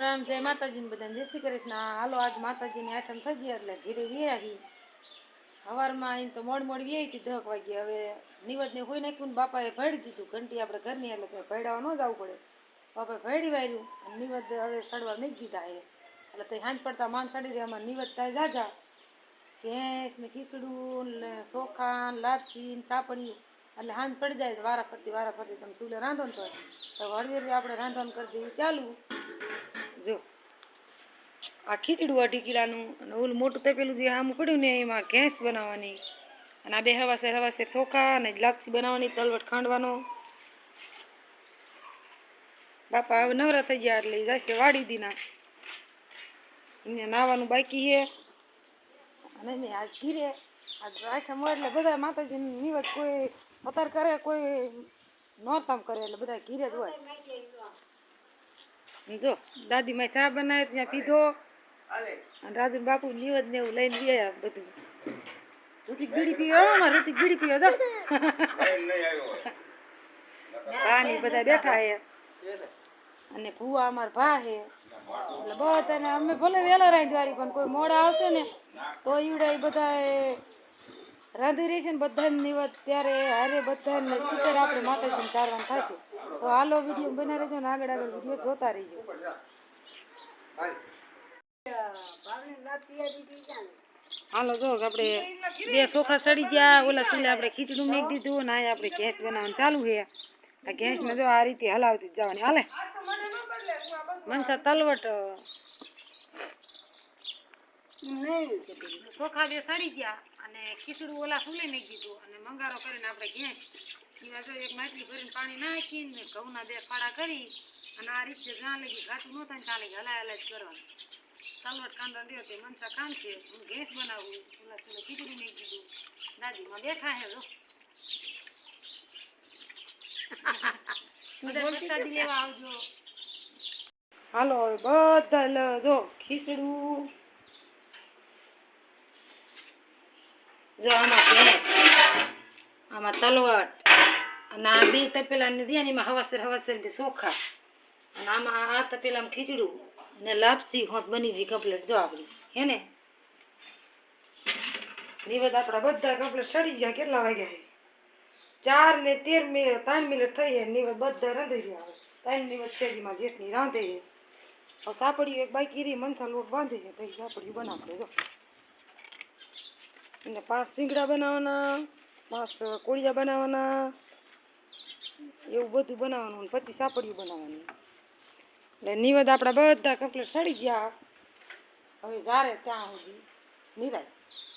રામ જય માતાજીને બધાને. જય શ્રી કૃષ્ણ. હાલો, આજ માતાજીની આઠમ થઈ ગઈ એટલે ઘીરે વ્યાહી સવારમાં એમ તો મોડ મોડ વ્યાહી હતી દહક વાગે. હવે નિવદને હોય નાખ્યું ને બાપાએ ભેડી દીધું. ઘંટી આપણે ઘરની એટલે તો ભેડાવા ન જવું પડે. બાપાએ ભેડી વાર્યું અને નિવદ હવે સડવા મેં દીધા એટલે તે હાંજ પડતા માન સડી રહ્યા. અમારે નિવદ થાય જાજા. ભેંસ ને ખીચડું ને ચોખા ને લાપસી ને સાપડિયું એટલે હાંજ પડી જાય વારા ફરતી વારા ફરતી. તમે ચૂલે રાંધો ને તો. તો હળવી હળવી આપણે રાંધવાનું કરી દેવી ચાલુ. જો, આ ખીચડું અઢી કિલાનું અને ઓલું મોટું તપેલું જે આમ પડ્યું ને એમાં ઘેંસ બનાવવાની. અને આ બે હવાસેર હવાસેર ચોખા અને લાપસી બનાવવાની, તલવટ ખાંડવાનો. બાપા હવે નવરા થઈ ગયા એટલે જશે વાડી દીના. એમને નાવાનું બાકી છે. અને મેં આજ ઘીરે, આજ રાખ્યા હોય એટલે બધા માતાજીની નિવત કોઈ, અતાર કરે, કોઈ નોરતામ કરે એટલે બધા ઘીરે જ હોય. જો દાદી માય ચા બનાવે ત્યાં પીધો. અને રાજુ બાપુ નિવેદ ને એવું લઈને ગયા બધું. ઋતિક બીડી પીવો અમારે ઋતિક બીડી પીવો, જો. ભાની બધા બેઠા હે. અને ભૂવા અમાર ભા હે. એટલે બધાને અમે ભલે વહેલા રાંધવારી, પણ કોઈ મોડા આવશે ને, તો ઈવડે બધા રાંધી રહી છે ને બધાને નિવત ત્યારે હારે બધાને ટીચર આપણે માતાજીને ચારવાનું થશે. તો હાલો વીડિયો બના રહેજો ને આગળ આગળ વીડિયો જોતા રહેજો. હાલો જો આપણે બે સોખા સડી ગયા, ઓલા ચૂલે આપણે ખીચડું મેક દીધું ને આ આપણે ગેસ બનાવવાનું ચાલુ છે. આ ગેસને જો આ રીતે હલાવતી જવાની. હાલે. મનસા તલવટ. સોખા બે સડી ગયા અને ખીચડું ઓલા સુલે મેક દીધું અને મંગારો કરીને આપણે ગેસ એમાં જો એક માટલી ભરીને પાણી નાખીને ઘઉંના બે ફાડા કરી અને આ રીતે જ્યાં લગી ઘાટું ન થાય ત્યાં લગી હલાય હલાય જ કરવાનું. તલવટ કાંદો રહ્યો તે મનસા કામ છે હું ગેસ બનાવું ઓલા ચૂલે ખીચડી મેક દીધું દાદીમાં બેઠા હે જો. પ્રસાદી લેવા આવજો. હાલો બધા જો ખીચડું. જો આમાં ભેંસ આમાં તલવટ. અને આ બે તપેલાની રહ્યા ને એમાં હવાસર હવાસર ચોખા અને આમાં આ તપેલામાં ખીચડું અને લાપસી હોત બની ગઈ કપલેટ જો આપણી. હે ને? નિવેદ આપણા બધા કપલેટ સડી ગયા કેટલા વાગ્યા ચાર ને તેર મિનિટ ત્રણ મિનિટ થઈ છે નિવેદ બધા રાંધી ગયા ત્રણ નિવેદ શેરીમાં જેટલી રાંધે છે. સાપડી એક બાઈક ઈરી મનસા લોટ બાંધે છે, પછી સાપડી બનાવે જો. અને પાંચ સિંગડા બનાવવાના પાંચ કોળિયા બનાવવાના એવું બધું બનાવવાનું પછી સાપડિયું બનાવવાનું. એટલે નિવેદ આપણા બધા કમ્પ્લીટ સડી ગયા. હવે જ્યારે ત્યાં સુધી નિરાય.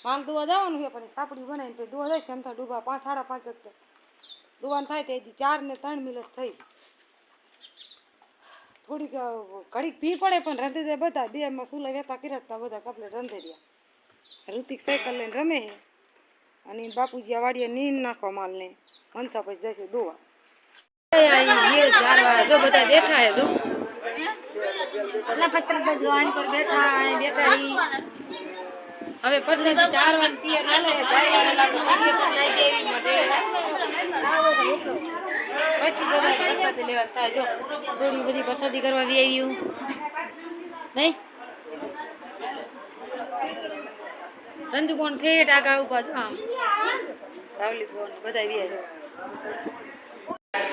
માલ દુવા જવાનું છે, પણ સાપડી બનાવીને પછી દુવા જાય છે એમ થાય ડૂબા પાંચ, સાડા પાંચ જ દોવાનું થાય તે હજી ચાર ને ત્રણ મિનિટ થઈ થોડીક ઘડીક ભી પડે, પણ રંધી જાય બધા બે એમાં સુલા વેતા કર્યા તા બધા કપલે રંધી રહ્યા. ઋતિક સાયકલ લઈને રમે અને બાપુજી વાડીએ નીન નાખવા માલને મનસા પછી જશે દોવા. જો બધા બેઠા હે જો. બેઠા અહીં બેઠા ઈ. હવે પછી ચારવાની તૈયાર હાલે પછી બધા પ્રસાદી લેવા થાય જો. થોડી બધી પ્રસાદી કરવા બી આવ્યું નહીં? રંજુ કોણ ઠેઠ આગા ઊભા છો આમ. રાવલી કોણ બધા બી આવ્યા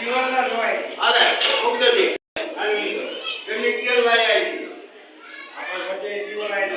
અરે ઉપદેવી તેમની તેલ લાઈ આવી કે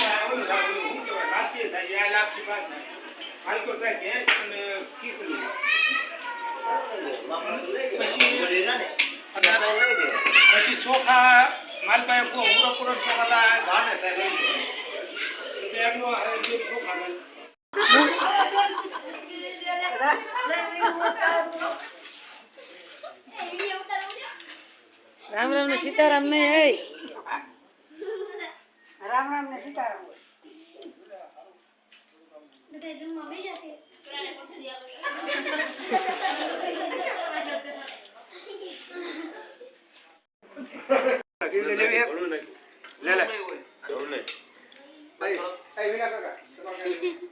જાય અહીંયા કઈ ના ચાલે પછી ચોખા માલ પાસે પૂરો પૂરો ચોખા થાય ભાને થાય રામ રામ ને સીતારામ ને હે. રામ રામ ને સીતારામ એટલે લેવી એક. લે લે. અહીં, અહીં વિના કાકા. અહીં